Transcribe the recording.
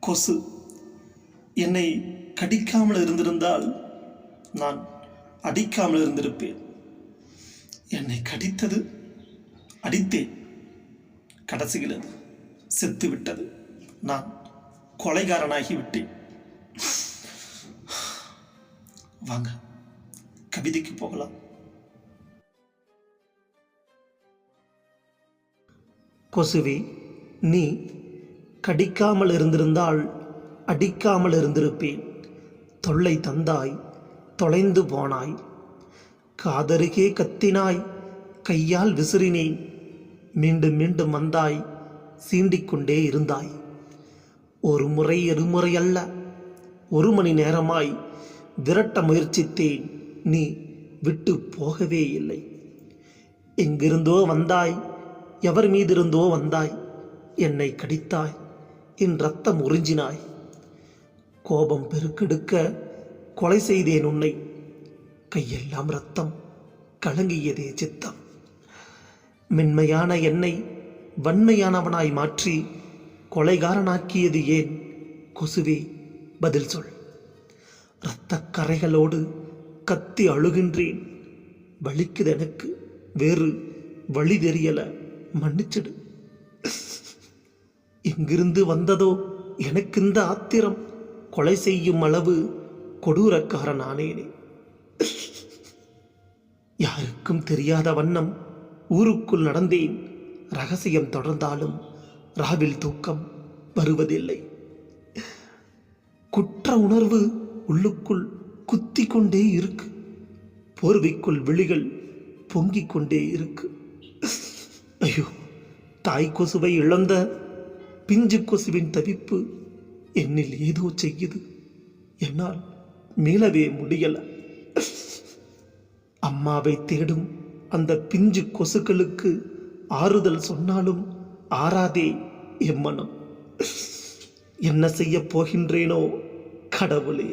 கொசு. என்னை கடிக்காமல் இருந்திருந்தால் நான் அடிக்காமல் இருந்திருப்பேன். என்னை கடித்தது அடித்தேன். கடைசியில் அது செத்து விட்டது நான் கொலைகாரனாகி விட்டேன். வாங்க கவிதைக்கு போகலாம். கொசுவி நீ கடிக்காமல் இருந்திருந்தால் அடிக்காமல் இருந்திருப்பேன். தொல்லை தந்தாய் தொலைந்து போனாய். காதருகே கத்தினாய் கையால் விசிறினேன். மீண்டும் மீண்டும் வந்தாய் சீண்டிக்கொண்டே இருந்தாய். ஒரு முறை இருமுறை அல்ல. ஒரு மணி நேரமாய் விரட்ட முயற்சித்தேன். நீ விட்டு போகவே இல்லை. எங்கிருந்தோ வந்தாய் எவர் மீதிருந்தோ வந்தாய். என்னை கடித்தாய். என் ரத்தம் உறிஞ்சினாய். கோபம் பெருக்கெடுக்க கொலை செய்தேன் உன்னை. கையெல்லாம் ரத்தம் கலங்கியதே சித்தம். மென்மையான என்னை வன்மையானவனாய் மாற்றி கொலைகாரனாக்கியது ஏன்? கொசுவே பதில் சொல். இரத்தக் கரைகளோடு கத்தி அழுகின்றேன். வலிக்குது எனக்கு வேறு வழி தெரியல. மன்னிச்சிடு. எங்கிருந்து வந்ததோ எனக்கு இந்த ஆத்திரம். கொலை செய்யும் அளவு கொடூரக்காரன் ஆனேனே. யாருக்கும் தெரியாத வண்ணம் ஊருக்குள் நடந்தேன். ரகசியம் தொடர்ந்தாலும் ராவில் தூக்கம் வருவதில்லை. குற்ற உணர்வு உள்ளுக்குள் குத்தி கொண்டே இருக்கு. போர்வைக்குள் விழிகள் பொங்கிக் கொண்டே இருக்கு. ஐயோ தாய் கொசுவை இழந்த பிஞ்சு கொசுவின் தவிப்பு என்னில் ஏதோ செய்யுது. என்னால் மீளவே முடியல. அம்மாவை தேடும் அந்த பிஞ்சு கொசுக்களுக்கு ஆறுதல் சொன்னாலும் ஆறாதே எம்மனம் என்ன செய்ய போகின்றேனோ கடவுளே.